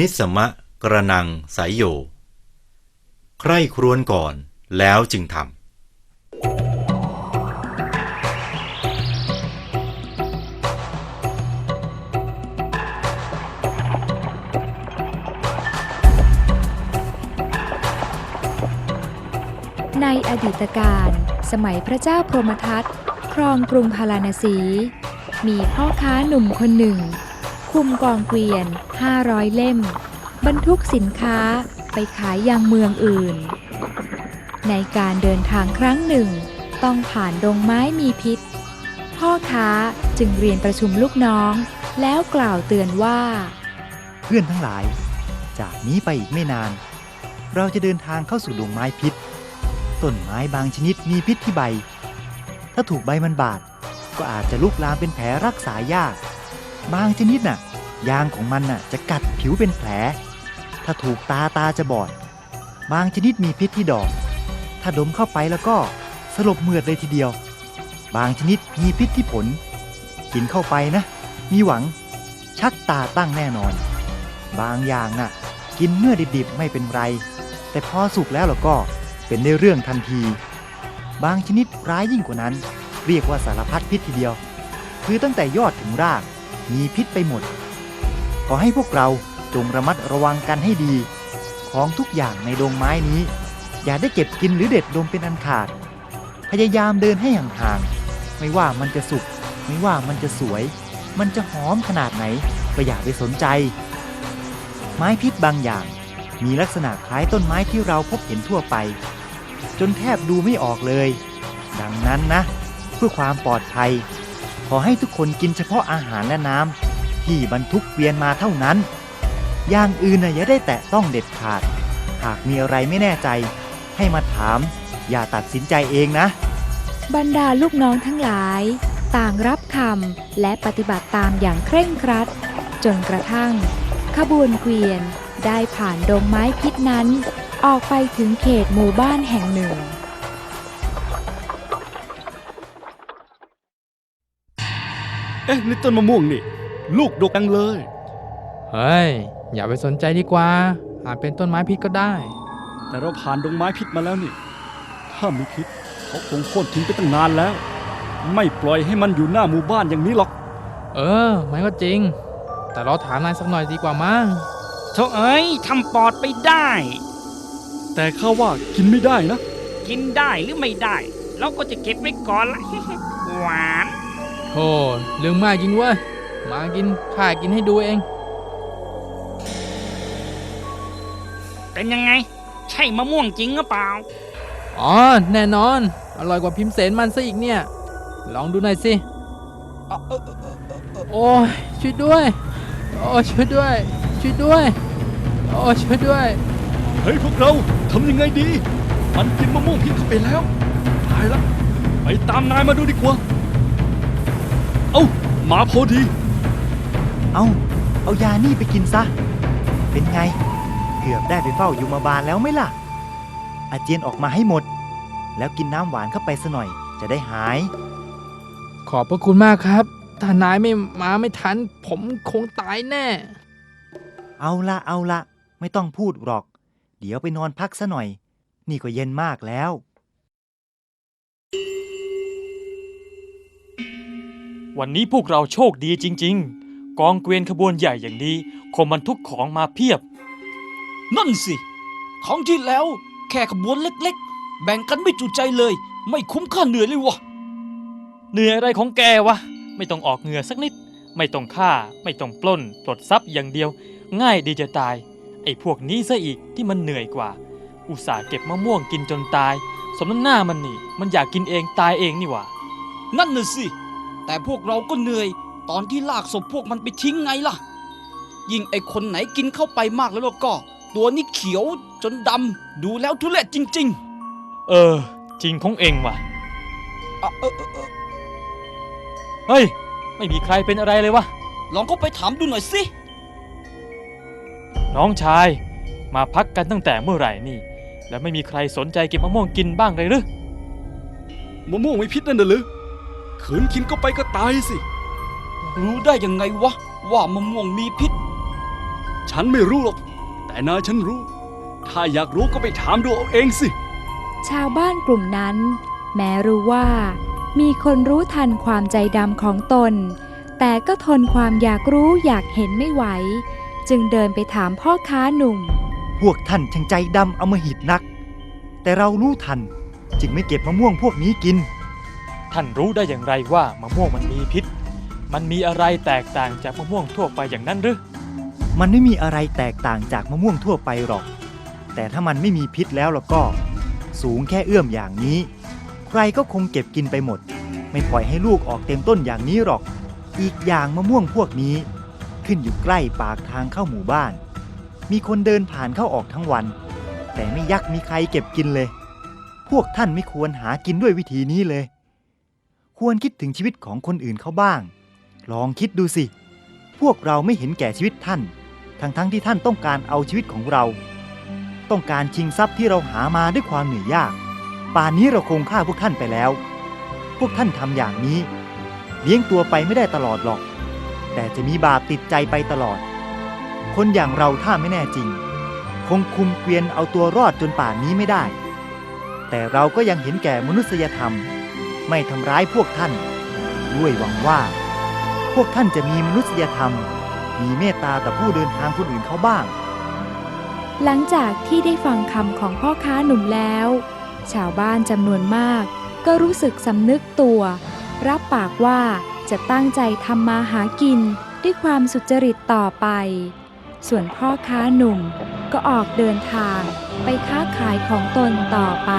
นิสมะกระนังสายโย ใคร่ครวญก่อนแล้วจึงทำในอดีตการสมัยพระเจ้าพรหมทัตครองกรุงพาราณสี มีพ่อค้าหนุ่มคนหนึ่ง คุมกองเกวียน 500 เล่ม บรรทุกสินค้าไปขายยังเมืองอื่น ในการเดินทางครั้งหนึ่ง ต้องผ่านดงไม้มีพิษ พ่อค้าจึงเรียนประชุมลูกน้อง แล้วกล่าวเตือนว่า เพื่อนทั้งหลาย จากนี้ไปอีกไม่นาน เราจะเดินทางเข้าสู่ดงไม้พิษ ต้นไม้บางชนิดมีพิษที่ใบ ถ้าถูกใบมันบาดก็อาจจะลุกลามเป็นแผลรักษายาก บางชนิดน่ะ ยางของมันน่ะจะกัดผิวเป็นแผล ถ้าถูกตาตาจะบอด บางชนิดมีพิษที่ดอก ถ้าดมเข้าไปแล้วก็สลบเมือดเลยทีเดียว บางชนิดมีพิษที่ผล กินเข้าไปนะ มีหวัง ชักตาตั้งแน่นอน บางอย่างน่ะ กินเมื่อดิบๆไม่เป็นไร แต่พอสุกแล้วเราก็เป็นได้เรื่องทันที บางชนิดร้ายยิ่งกว่านั้น เรียกว่าสารพัดพิษทีเดียว คือตั้งแต่ยอดถึงราก มีพิษไปหมด ขอให้พวกเราจงระมัดระวังกันให้ดี ของทุกอย่างในดงไม้นี้ อย่าได้เก็บกินหรือเด็ดดมเป็นอันขาด พยายามเดินให้ห่างๆไม่ว่ามันจะสุกไม่ว่ามันจะสวย มันจะหอมขนาดไหนก็อย่าไปสนใจ ไม้พิษบางอย่าง มีลักษณะคล้ายต้นไม้ที่เราพบเห็นทั่วไป จนแทบดูไม่ออกเลย ดังนั้นนะ เพื่อความปลอดภัย อให้ทุกคนกินเฉพาะอาหารและน้ำที่บรรทุกเกวียนมาเท่านั้น อย่างอื่นนะอย่าได้แตะต้องเด็ดขาด หากมีอะไรไม่แน่ใจ ให้มาถาม อย่าตัดสินใจเองนะ บรรดาลูกน้องทั้งหลาย ต่างรับคำและปฏิบัติตามอย่างเคร่งครัด จนกระทั่ง ขบวนเกวียนได้ผ่านดงไม้พิษนั้น ออกไปถึงเขตหมู่บ้านแห่งหนึ่ง เอ๊ะนี่ต้นมะม่วงนี่ ลูกดกดังเลย เฮ้ย อย่าไปสนใจดีกว่า อาจเป็นต้นไม้พิษก็ได้ แต่เราผ่านดงไม้พิษมาแล้วนี่ ถ้ามีพิษเขาคงโค่นทิ้งไปตั้งนานแล้ว ไม่ปล่อยให้มันอยู่หน้าหมู่บ้านอย่างนี้หรอก เออ มันก็จริง แต่เราถามนายสักหน่อยดีกว่ามั้ง โธ่เอ้ยทำปอดไปได้ แต่ข้าว่ากินไม่ได้นะ กินได้หรือไม่ได้ เราก็จะเก็บไว้ก่อนละ หวาน โธ่เรื่องมากจริงเว้ยมากินข้ากินให้ดูเอง เป็นยังไง ใช่มะม่วงจริงหรือเปล่า อ๋อ แน่นอน อร่อยกว่าพิมพ์เสนมันซะอีกเนี่ย ลองดูหน่อยสิ โอ้ยช่วยด้วย โอ้ยช่วยด้วย ช่วยด้วย โอ้ยช่วยด้วย เฮ้ยพวกเราทำยังไงดี มันกินมะม่วงพิษเข้าไปแล้ว ตายละ ไปตามนายมาดูดีกว่า เอ้ามาพอดี เอาเอายานี่ไปกินซะ เป็นไง เกือบได้ไปเฝ้ายุมาบาลแล้วไหมล่ะ อาเจียนออกมาให้หมด แล้วกินน้ำหวานเข้าไปซะหน่อยจะได้หาย ขอบพระคุณมากครับ ถ้านายไม่มาไม่ทัน ผมคงตายแน่ เอาละเอาละไม่ต้องพูดหรอก เดี๋ยวไปนอนพักซะหน่อย นี่ก็เย็นมากแล้ว วันนี้พวกเราโชคดีจริง ๆ กองเกวียนขบวนใหญ่อย่างนี้คงบรรทุกของมาเพียบ นั่นสิครั้งที่แล้วแค่ขบวนเล็ก ๆ แบ่งกันไม่จุใจเลย ไม่คุ้มค่าเหนื่อยเลยวะเหนื่อยอะไรของแกวะ ไม่ต้องออกเหงื่อสักนิด ไม่ต้องฆ่า ไม่ต้องปล้นปลดทรัพย์อย่างเดียว ง่ายดีจะตาย ไอ้พวกนี้ซะอีกที่มันเหนื่อยกว่า อุตส่าห์เก็บมะม่วงกินจนตาย สมน้ำหน้ามันนี่ มันอยากกินเองตายเองนี่หว่า นั่นน่ะสิ แต่พวกเราก็เหนื่อย ตอนที่ลากศพพวกมันไปทิ้งไงล่ะ ยิ่งไอคนไหนกินเข้าไปมากแล้วก็ ตัวนี้เขียวจนดำดูแล้วทุเรศจริง เออ จริงของเองว่ะ ๆอะเออเออเออเฮ้ย ไม่มีใครเป็นอะไรเลยวะ ลองก็ไปถามดูหน่อยสิ น้องชาย มาพักกันตั้งแต่เมื่อไหร่นี่ แล้วไม่มีใครสนใจเก็บมะม่วงกินบ้างเลยหรือ มะม่วงไม่พิษนั่นน่ะหรือ ขืนกินเข้าไปก็ตายสิ รู้ได้ยังไงวะ ว่ามะม่วงมีพิษ ฉันไม่รู้หรอก แต่นายฉันรู้ ถ้าอยากรู้ก็ไปถามดูเอาเองสิ ชาวบ้านกลุ่มนั้น แม้รู้ว่า มีคนรู้ทันความใจดำของตน แต่ก็ทนความอยากรู้อยากเห็นไม่ไหว จึงเดินไปถามพ่อค้าหนุ่ม พวกท่านช่างใจดำอำมหิตนัก แต่เรารู้ทัน จึงไม่เก็บมะม่วงพวกนี้กิน ท่านรู้ได้อย่างไรว่ามะม่วงมันมีพิษ มันมีอะไรแตกต่างจากมะม่วงทั่วไปอย่างนั้นหรือ มันไม่มีอะไรแตกต่างจากมะม่วงทั่วไปหรอก แต่ถ้ามันไม่มีพิษแล้วแล้วก็ สูงแค่เอื้อมอย่างนี้ ใครก็คงเก็บกินไปหมด ไม่ปล่อยให้ลูกออกเต็มต้นอย่างนี้หรอก อีกอย่างมะม่วงพวกนี้ ขึ้นอยู่ใกล้ปากทางเข้าหมู่บ้าน มีคนเดินผ่านเข้าออกทั้งวัน แต่ไม่ยักมีใครเก็บกินเลย พวกท่านไม่ควรหากินด้วยวิธีนี้เลย ควรคิดถึงชีวิตของคนอื่นเขาบ้าง ลองคิดดูสิ พวกเราไม่เห็นแก่ชีวิตท่าน ทั้งๆทที่ท่านต้องการเอาชีวิตของเรา ต้องการชิงทรัพย์ที่เราหามาด้วยความเหนื่อยยาก ป่านนี้เราคงฆ่าพวกท่านไปแล้ว พวกท่านทำอย่างนี้ เลี้ยงตัวไปไม่ได้ตลอดหรอก แต่จะมีบาปติดใจไปตลอด คนอย่างเราถ้าไม่แน่จริง คงคุมเกวียนเอาตัวรอดจนป่านนี้ไม่ได้ แต่เราก็ยังเห็นแก่มนุษยธรรม ไม่ทำร้ายพวกท่าน ด้วยหวังว่า พวกท่านจะมีมนุษยธรรม มีเมตตาต่อผู้เดินทางคนอื่นเขาบ้าง หลังจากที่ได้ฟังคำของพ่อค้าหนุ่มแล้ว ชาวบ้านจำนวนมาก ก็รู้สึกสำนึกตัว รับปากว่าจะตั้งใจทำมาหากินด้วยความสุจริตต่อไป ส่วนพ่อค้าหนุ่มก็ออกเดินทางไปค้าขายของตนต่อไป